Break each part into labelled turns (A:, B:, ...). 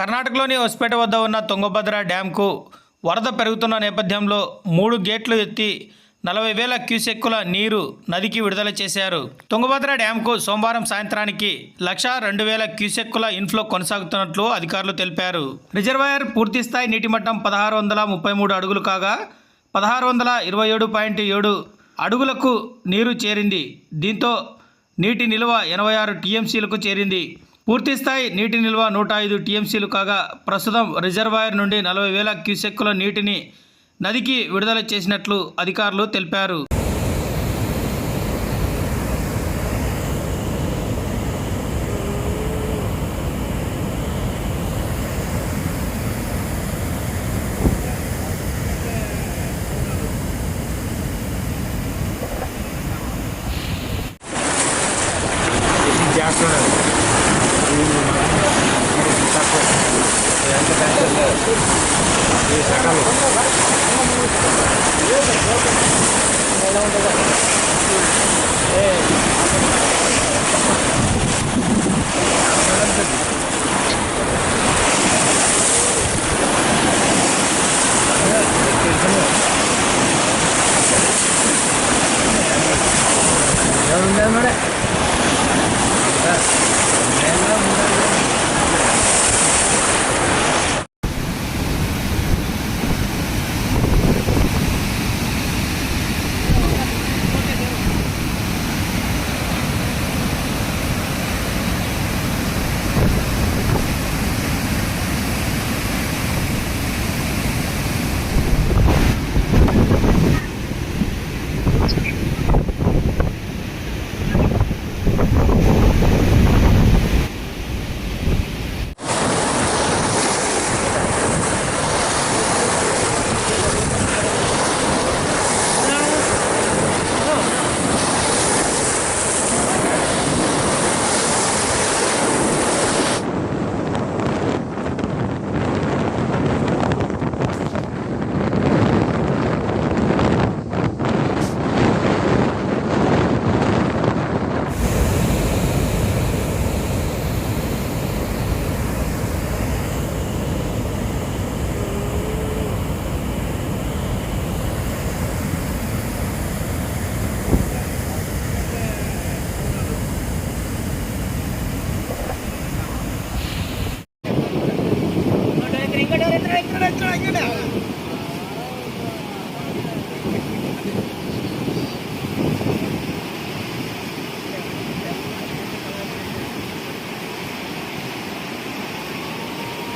A: కర్ణాటకలోని హొస్పేట వద్ద ఉన్న తుంగభద్ర డ్యాంకు వరద పెరుగుతున్న నేపథ్యంలో మూడు గేట్లు ఎత్తి నలభై వేల క్యూసెక్కుల నీరు నదికి విడుదల చేశారు. తుంగభద్ర డ్యాంకు సోమవారం సాయంత్రానికి లక్ష రెండు వేల క్యూసెక్కుల ఇన్ఫ్లో కొనసాగుతున్నట్లు అధికారులు తెలిపారు. రిజర్వాయర్ పూర్తిస్థాయి నీటి మట్టం పదహారు వందల ముప్పై మూడు అడుగులు కాగా పదహారు వందల ఇరవై ఏడు పాయింట్ ఏడు అడుగులకు నీరు చేరింది. దీంతో నీటి నిల్వ ఎనభై ఆరు టీఎంసీలకు చేరింది. పూర్తిస్థాయి నీటి నిల్వ నూట ఐదు టీఎంసీలు కాగా ప్రస్తుతం రిజర్వాయర్ నుండి నలభై వేల క్యూసెక్కుల నీటిని నదికి విడుదల చేసినట్లు అధికారులు తెలిపారు.
B: Sí, sácalo. Eh.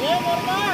B: Yeah, what?